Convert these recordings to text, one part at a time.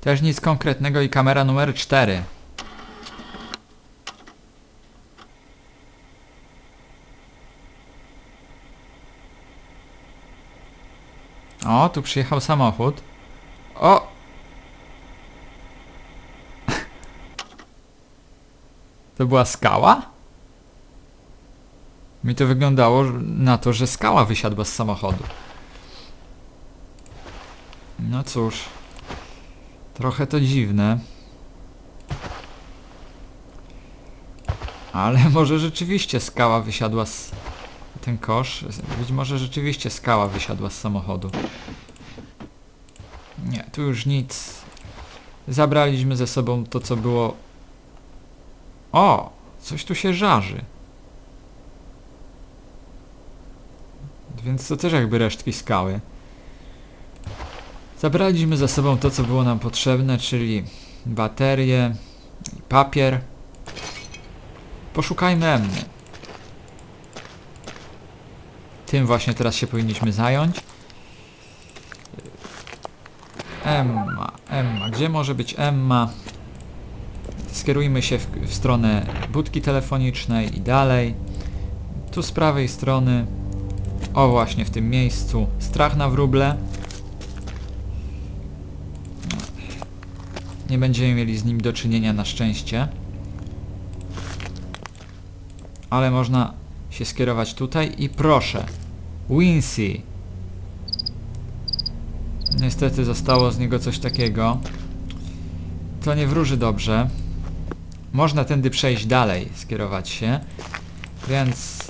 Też nic konkretnego i kamera numer 4. O, tu przyjechał samochód. O! To była skała? Mi to wyglądało na to, że skała wysiadła z samochodu. No cóż. Trochę to dziwne. Ale może rzeczywiście skała wysiadła z... Ten kosz? Być może rzeczywiście skała wysiadła z samochodu. Nie, tu już nic. Zabraliśmy ze sobą to, co było... O! Coś tu się żarzy. Więc to też jakby resztki skały. Zabraliśmy ze sobą to, co było nam potrzebne, czyli baterie, papier. Poszukajmy Emmy. Tym właśnie teraz się powinniśmy zająć. Emma, Emma. Gdzie może być Emma? Skierujmy się w, w stronę budki telefonicznej i dalej. Tu z prawej strony. O właśnie w tym miejscu. Strach na wróble. Nie będziemy mieli z nim do czynienia na szczęście. Ale można się skierować tutaj i proszę. Wincy. Niestety zostało z niego coś takiego. To nie wróży dobrze. Można tędy przejść dalej, skierować się. Więc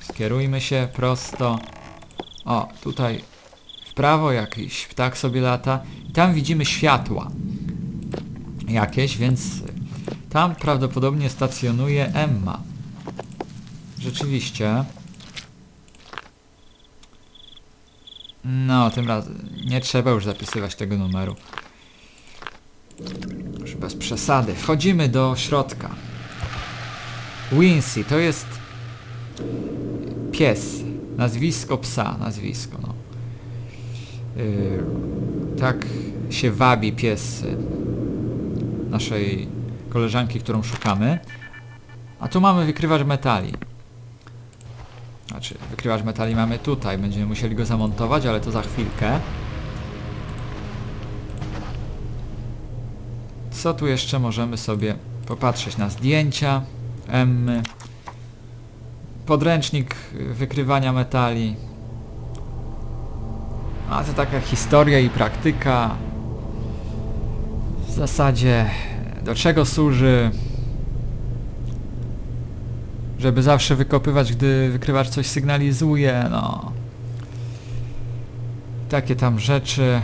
skierujmy się prosto. O, tutaj w prawo jakiś ptak sobie lata. I tam widzimy światła jakieś, więc tam prawdopodobnie stacjonuje Emma. Rzeczywiście. No, tym razem nie trzeba już zapisywać tego numeru. Już bez przesady. Wchodzimy do środka. Wincy, to jest pies. Nazwisko psa, nazwisko, no. Yy, tak się wabi pies naszej koleżanki, którą szukamy. A tu mamy wykrywacz metali. Znaczy, wykrywacz metali mamy tutaj. Będziemy musieli go zamontować, ale to za chwilkę. Co tu jeszcze możemy sobie popatrzeć na zdjęcia Emmy. Podręcznik wykrywania metali. A to taka historia i praktyka. W zasadzie do czego służy żeby zawsze wykopywać, gdy wykrywacz coś sygnalizuje, no. Takie tam rzeczy.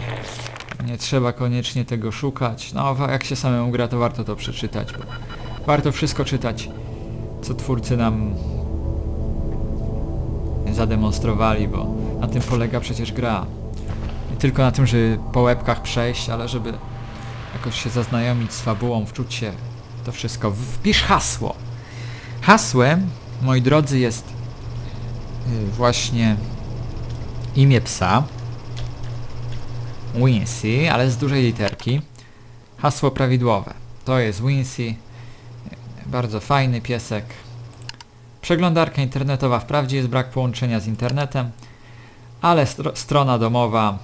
Nie trzeba koniecznie tego szukać. No, jak się samemu gra, to warto to przeczytać. Warto wszystko czytać, co twórcy nam zademonstrowali, bo na tym polega przecież gra. Nie tylko na tym, żeby po łebkach przejść, ale żeby jakoś się zaznajomić z fabułą, wczuć się to wszystko. Wpisz hasło. Hasłem, moi drodzy, jest y, właśnie imię psa. Wincy, ale z dużej literki. Hasło prawidłowe. To jest Wincy. Bardzo fajny piesek. Przeglądarka internetowa. Wprawdzie jest brak połączenia z internetem, ale stro strona domowa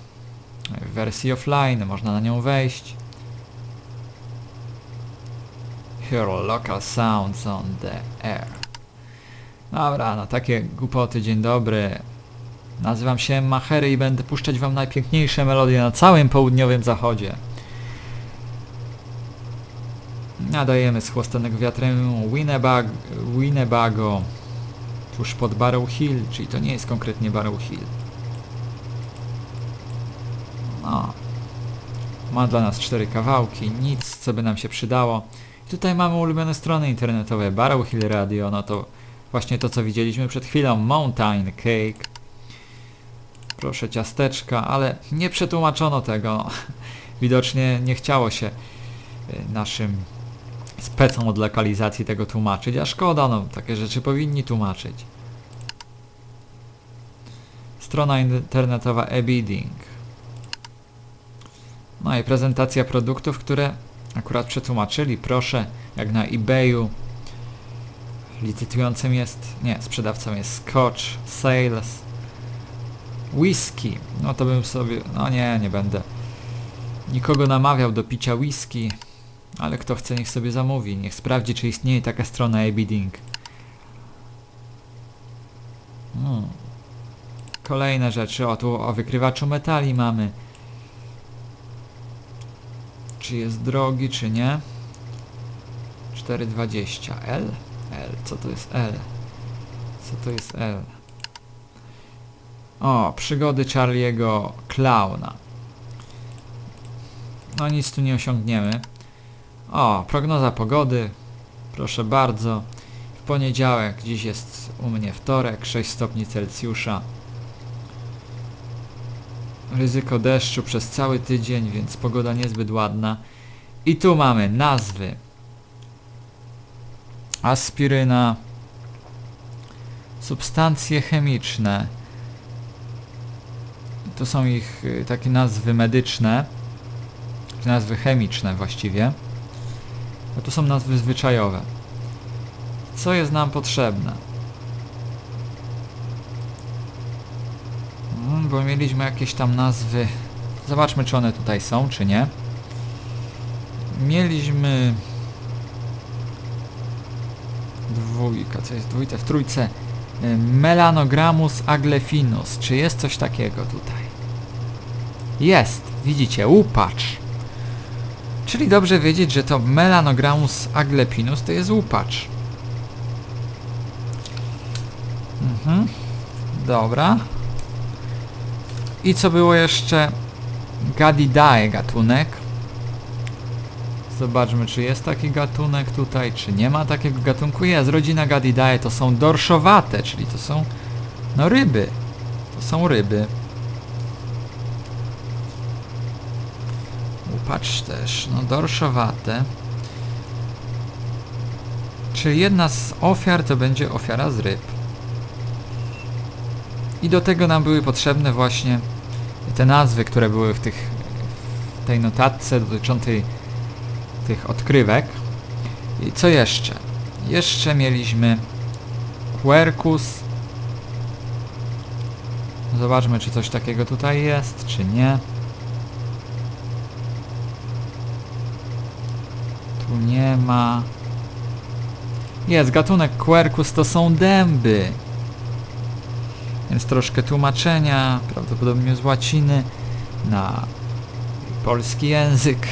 w wersji offline, można na nią wejść. Hear local sounds on the air. Dobra, no takie głupoty, dzień dobry. Nazywam się Machery i będę puszczać wam najpiękniejsze melodie na całym południowym zachodzie. Nadajemy z chłostanego wiatrem Winnebag Winnebago tuż pod Barrow Hill, czyli to nie jest konkretnie Barrow Hill. No. Ma dla nas cztery kawałki, nic co by nam się przydało. Tutaj mamy ulubione strony internetowe, Barrow Hill Radio, no to właśnie to co widzieliśmy przed chwilą, Mountain Cake. Proszę ciasteczka, ale nie przetłumaczono tego. Widocznie nie chciało się y, naszym specom od lokalizacji tego tłumaczyć, a szkoda, no takie rzeczy powinni tłumaczyć. Strona internetowa e-bidding. No i prezentacja produktów, które akurat przetłumaczyli, proszę, jak na eBayu. Licytującym jest, nie, sprzedawcą jest Scotch, Sales, Whisky. No to bym sobie, no nie, nie będę nikogo namawiał do picia whisky, ale kto chce niech sobie zamówi, niech sprawdzi czy istnieje taka strona Abiding. Hmm. Kolejne rzeczy, o tu o wykrywaczu metali mamy. Czy jest drogi, czy nie? 4,20. L? L, co to jest L? Co to jest L? O, przygody Charlie'ego Klauna. No nic tu nie osiągniemy. O, prognoza pogody. Proszę bardzo. W poniedziałek, dziś jest u mnie wtorek, 6 stopni Celsjusza. Ryzyko deszczu przez cały tydzień, więc pogoda niezbyt ładna. I tu mamy nazwy. Aspiryna. Substancje chemiczne. To są ich y, takie nazwy medyczne. Nazwy chemiczne właściwie. A tu są nazwy zwyczajowe. Co jest nam potrzebne? Mm, bo mieliśmy jakieś tam nazwy. Zobaczmy, czy one tutaj są, czy nie. Mieliśmy dwójka, co jest dwójka w trójce. Melanogramus aglefinus. Czy jest coś takiego tutaj? Jest, widzicie, łupacz. Czyli dobrze wiedzieć, że to Melanogramus aglepinus to jest łupacz. Mhm. Dobra. I co było jeszcze? Gadidae gatunek. Zobaczmy, czy jest taki gatunek tutaj, czy nie ma takiego gatunku. Jest, rodzina Gadidae to są dorszowate, czyli to są no ryby. To są ryby. Łupacz też, no dorszowate. Czyli jedna z ofiar to będzie ofiara z ryb. I do tego nam były potrzebne właśnie te nazwy, które były w tych w tej notatce dotyczącej tych odkrywek. I co jeszcze? Jeszcze mieliśmy Quercus. Zobaczmy, czy coś takiego tutaj jest, czy nie. Tu nie ma. Jest, gatunek Quercus to są dęby. Więc troszkę tłumaczenia, prawdopodobnie z łaciny na polski język.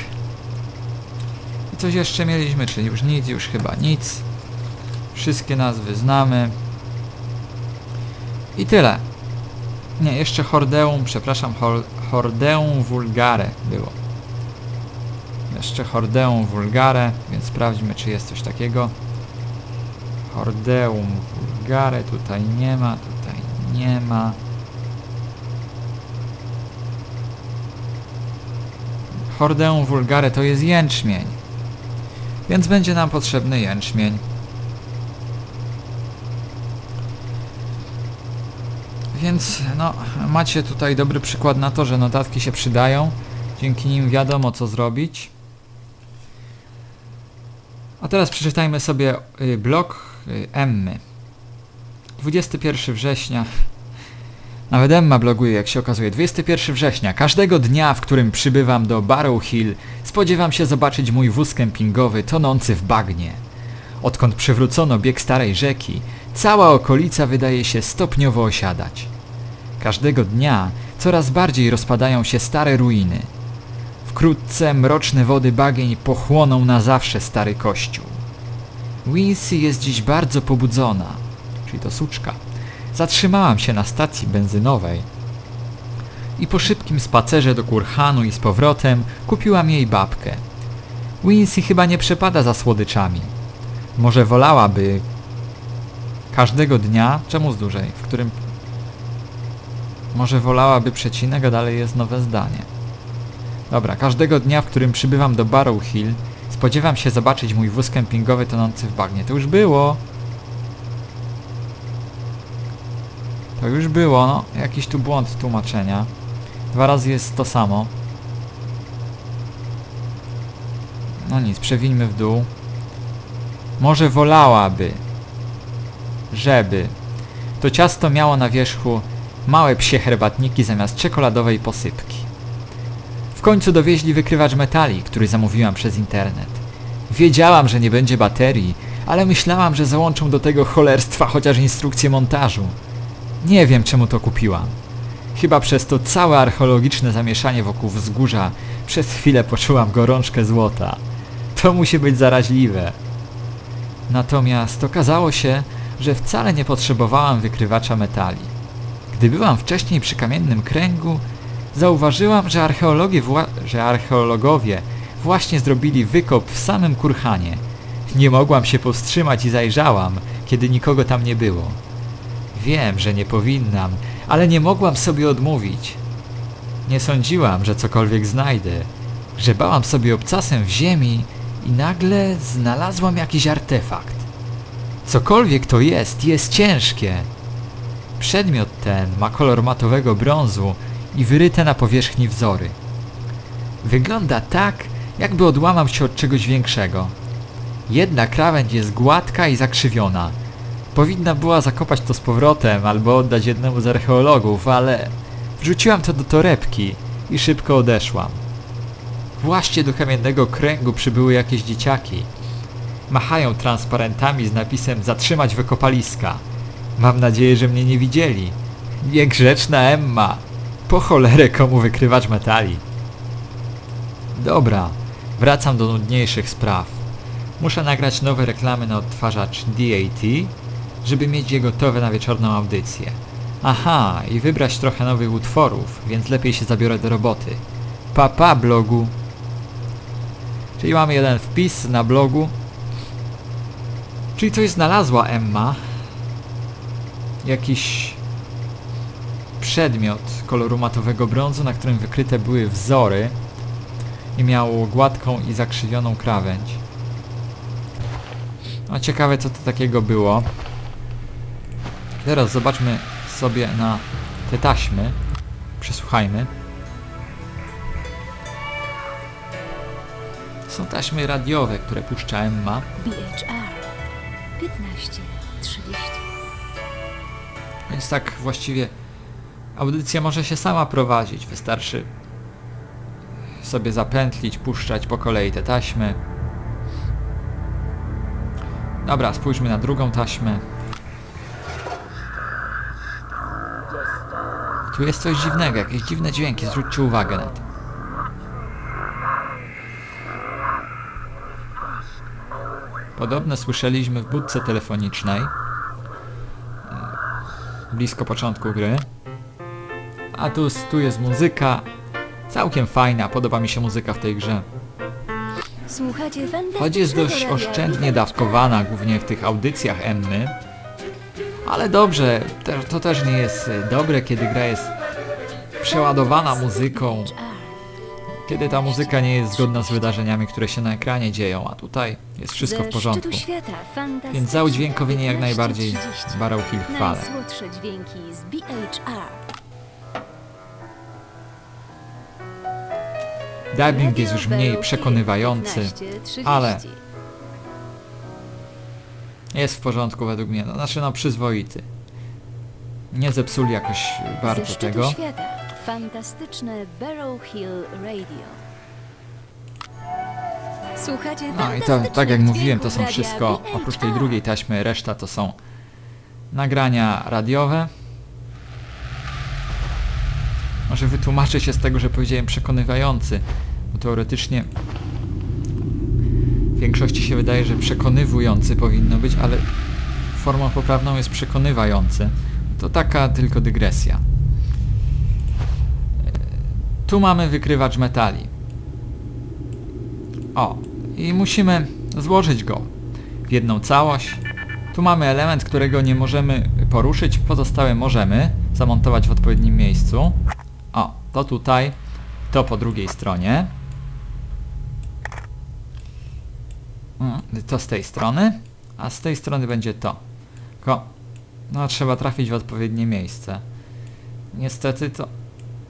I coś jeszcze mieliśmy, czyli już nic, już chyba nic. Wszystkie nazwy znamy. I tyle. Nie, jeszcze Hordeum, przepraszam, Hor Hordeum vulgare było. Jeszcze Hordeum vulgare, więc sprawdźmy, czy jest coś takiego. Hordeum vulgare, tutaj nie ma, tutaj nie ma. Hordeum vulgare to jest jęczmień. Więc będzie nam potrzebny jęczmień. Więc no, macie tutaj dobry przykład na to, że notatki się przydają. Dzięki nim wiadomo co zrobić. A teraz przeczytajmy sobie y, blog y, Emmy. 21 września. Nawet Emma bloguje, jak się okazuje. 21 września. Każdego dnia, w którym przybywam do Barrow Hill, spodziewam się zobaczyć mój wóz kempingowy tonący w bagnie. Odkąd przywrócono bieg starej rzeki, cała okolica wydaje się stopniowo osiadać. Każdego dnia coraz bardziej rozpadają się stare ruiny. Wkrótce mroczne wody bagień pochłoną na zawsze stary kościół. Wincy jest dziś bardzo pobudzona, czyli to suczka. Zatrzymałam się na stacji benzynowej i po szybkim spacerze do Kurhanu i z powrotem kupiłam jej babkę. Wincy chyba nie przepada za słodyczami. Może wolałaby każdego dnia, czemu z dłużej, w którym może wolałaby przecinek, a dalej jest nowe zdanie. Dobra, każdego dnia, w którym przybywam do Barrow Hill, spodziewam się zobaczyć mój wóz kempingowy tonący w bagnie. To już było. To już było, no. Jakiś tu błąd tłumaczenia. Dwa razy jest to samo. No nic, przewińmy w dół. Może wolałaby, żeby to ciasto miało na wierzchu małe psie herbatniki zamiast czekoladowej posypki. W końcu dowieźli wykrywacz metali, który zamówiłam przez internet. Wiedziałam, że nie będzie baterii, ale myślałam, że załączą do tego cholerstwa chociaż instrukcję montażu. Nie wiem, czemu to kupiłam. Chyba przez to całe archeologiczne zamieszanie wokół wzgórza przez chwilę poczułam gorączkę złota. To musi być zaraźliwe. Natomiast okazało się, że wcale nie potrzebowałam wykrywacza metali. Gdy byłam wcześniej przy kamiennym kręgu, zauważyłam, że, archeologi że archeologowie właśnie zrobili wykop w samym kurhanie. Nie mogłam się powstrzymać i zajrzałam, kiedy nikogo tam nie było. Wiem, że nie powinnam, ale nie mogłam sobie odmówić. Nie sądziłam, że cokolwiek znajdę. Grzebałam sobie obcasem w ziemi i nagle znalazłam jakiś artefakt. Cokolwiek to jest, jest ciężkie. Przedmiot ten ma kolor matowego brązu i wyryte na powierzchni wzory. Wygląda tak, jakby odłamał się od czegoś większego. Jedna krawędź jest gładka i zakrzywiona. Powinna była zakopać to z powrotem albo oddać jednemu z archeologów, ale wrzuciłam to do torebki i szybko odeszłam. Właśnie do kamiennego kręgu przybyły jakieś dzieciaki. Machają transparentami z napisem zatrzymać wykopaliska. Mam nadzieję, że mnie nie widzieli. Niegrzeczna Emma. Po cholerę komu wykrywać metali. Dobra, wracam do nudniejszych spraw. Muszę nagrać nowe reklamy na odtwarzacz DAT, żeby mieć je gotowe na wieczorną audycję. Aha, i wybrać trochę nowych utworów, więc lepiej się zabiorę do roboty. Papa pa, blogu. Czyli mamy jeden wpis na blogu. Czyli coś znalazła Emma. Jakiś przedmiot koloru matowego brązu, na którym wykryte były wzory i miało gładką i zakrzywioną krawędź. No ciekawe co to takiego było. Teraz zobaczmy sobie na te taśmy. Przesłuchajmy. Są taśmy radiowe, które puszcza Emma. BHR 1530. Więc tak właściwie audycja może się sama prowadzić. Wystarczy sobie zapętlić, puszczać po kolei te taśmy. Dobra, spójrzmy na drugą taśmę. Tu jest coś dziwnego, jakieś dziwne dźwięki, zwróćcie uwagę na to. Podobne słyszeliśmy w budce telefonicznej blisko początku gry. A tu, tu jest muzyka. Całkiem fajna, podoba mi się muzyka w tej grze. Choć jest dość oszczędnie dawkowana, głównie w tych audycjach Emmy. Ale dobrze, to też nie jest e, dobre, kiedy gra jest przeładowana muzyką, kiedy ta muzyka nie jest zgodna z wydarzeniami, które się na ekranie dzieją, a tutaj jest wszystko w porządku. Więc za udźwiękowienie jak najbardziej 1530. Barrow Hill chwalę. Dubbing jest już mniej przekonywający, 1530. ale Jest w porządku według mnie, no, znaczy no przyzwoity. Nie zepsuli jakoś Ze bardzo szczytu tego. świata, fantastyczne Barrow Hill Radio. Słuchacie No i to, fantastycznych tak jak mówiłem, to dźwięków są radia wszystko, oprócz tej drugiej taśmy, reszta to są nagrania radiowe. Może wytłumaczę się z tego, że powiedziałem przekonywający, bo teoretycznie większości się wydaje, że przekonywujący powinno być, ale formą poprawną jest przekonywający. To taka tylko dygresja. Tu mamy wykrywacz metali. O, i musimy złożyć go w jedną całość. Tu mamy element, którego nie możemy poruszyć, pozostałe możemy zamontować w odpowiednim miejscu. O, to tutaj, to po drugiej stronie. Mm, To z tej strony, a z tej strony będzie to. Tylko, no trzeba trafić w odpowiednie miejsce. Niestety to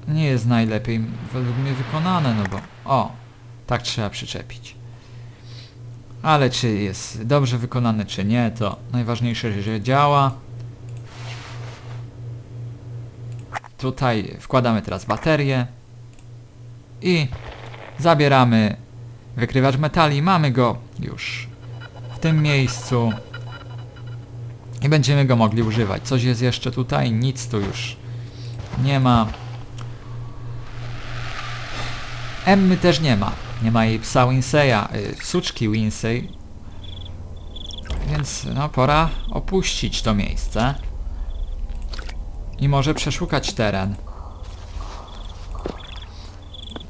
nie jest najlepiej według mnie wykonane, no bo o, tak trzeba przyczepić. Ale czy jest dobrze wykonany, czy nie, to najważniejsze, że działa. Tutaj wkładamy teraz baterię i zabieramy wykrywacz metali. Mamy go już w tym miejscu i będziemy go mogli używać. Coś jest jeszcze tutaj? Nic tu już nie ma. Emmy też nie ma. Nie ma jej psa Winseya, y, suczki Winsey. Więc no pora opuścić to miejsce. I może przeszukać teren.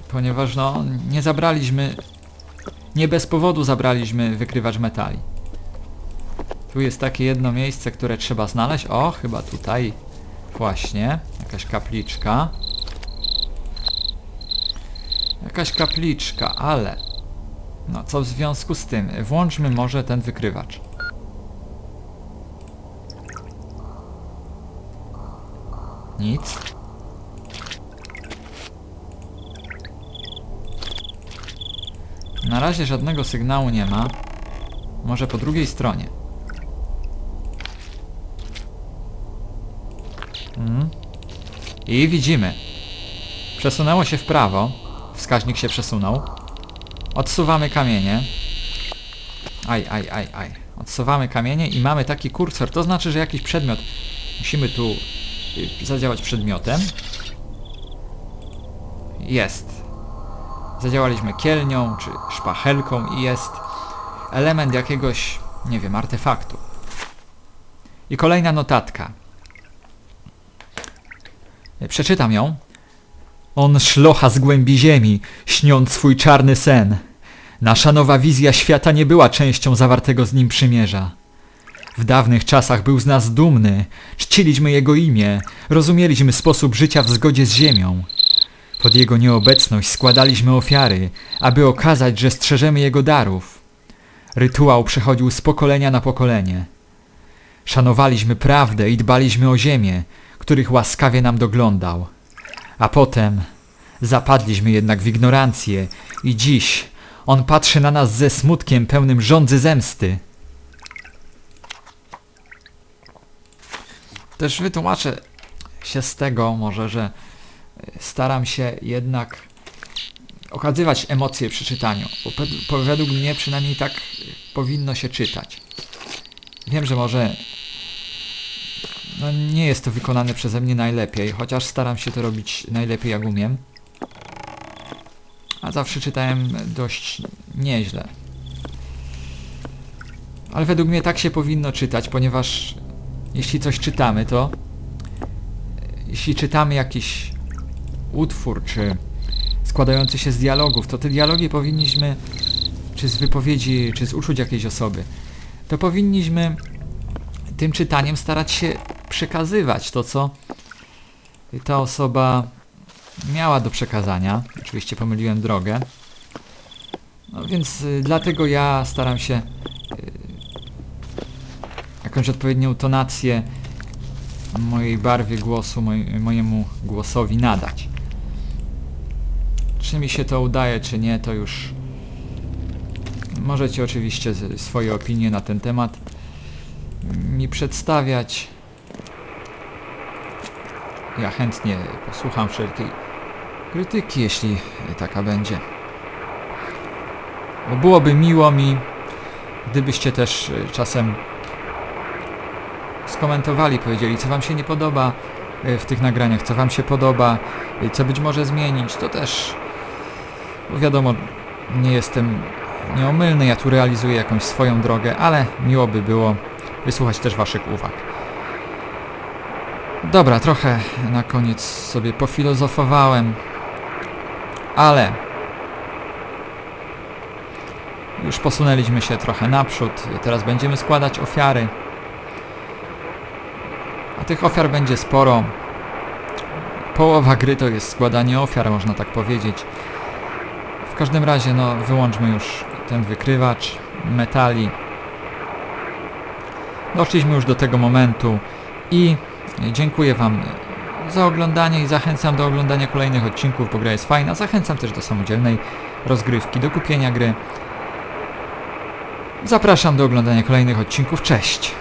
Ponieważ no nie zabraliśmy... Nie bez powodu zabraliśmy wykrywacz metali. Tu jest takie jedno miejsce, które trzeba znaleźć. O, chyba tutaj właśnie. Jakaś kapliczka. Jakaś kapliczka, ale... No, co w związku z tym? Włączmy może ten wykrywacz. Nic. Na razie żadnego sygnału nie ma. Może po drugiej stronie. Mhm. I widzimy. Przesunęło się w prawo. Wskaźnik się przesunął. Odsuwamy kamienie. Aj, aj, aj, aj. Odsuwamy kamienie i mamy taki kursor. To znaczy, że jakiś przedmiot... Musimy tu y, zadziałać przedmiotem. Jest. Zadziałaliśmy kielnią czy szpachelką i jest element jakiegoś, nie wiem, artefaktu. I kolejna notatka. Przeczytam ją. On szlocha z głębi ziemi, śniąc swój czarny sen. Nasza nowa wizja świata nie była częścią zawartego z nim przymierza. W dawnych czasach był z nas dumny, czciliśmy jego imię, rozumieliśmy sposób życia w zgodzie z ziemią. Pod jego nieobecność składaliśmy ofiary, aby okazać, że strzeżemy jego darów. Rytuał przechodził z pokolenia na pokolenie. Szanowaliśmy prawdę i dbaliśmy o ziemię, których łaskawie nam doglądał. A potem zapadliśmy jednak w ignorancję i dziś on patrzy na nas ze smutkiem pełnym żądzy zemsty. Też wytłumaczę się z tego może, że staram się jednak okazywać emocje przy czytaniu, bo według mnie przynajmniej tak e, powinno się czytać. Wiem, że może no nie jest to wykonane przeze mnie najlepiej, chociaż staram się to robić najlepiej jak umiem. A zawsze czytałem dość nieźle. Ale według mnie tak się powinno czytać, ponieważ jeśli coś czytamy, to jeśli czytamy jakiś utwór, czy składający się z dialogów, to te dialogi powinniśmy, czy z wypowiedzi, czy z uczuć jakiejś osoby, to powinniśmy tym czytaniem starać się przekazywać to, co ta osoba miała do przekazania. Oczywiście pomyliłem drogę. No więc y, dlatego ja staram się y, jakąś odpowiednią tonację mojej barwie głosu, moj, mojemu głosowi nadać. Czy mi się to udaje, czy nie, to już możecie oczywiście swoje opinie na ten temat mi przedstawiać. Ja chętnie posłucham wszelkiej krytyki, jeśli taka będzie. Bo byłoby miło mi, gdybyście też y, czasem skomentowali, powiedzieli, co wam się nie podoba y, w tych nagraniach, co wam się podoba, y, co być może zmienić, to też, wiadomo, nie jestem nieomylny, ja tu realizuję jakąś swoją drogę, ale miło by było wysłuchać też waszych uwag. Dobra, trochę na koniec sobie pofilozofowałem, ale już posunęliśmy się trochę naprzód, teraz będziemy składać ofiary. A tych ofiar będzie sporo. Połowa gry to jest składanie ofiar, można tak powiedzieć. Każdym razie, no, wyłączmy już ten wykrywacz metali. Doszliśmy już do tego momentu i dziękuję Wam za oglądanie i zachęcam do oglądania kolejnych odcinków, bo gra jest fajna. Zachęcam też do samodzielnej rozgrywki, do kupienia gry. Zapraszam do oglądania kolejnych odcinków. Cześć!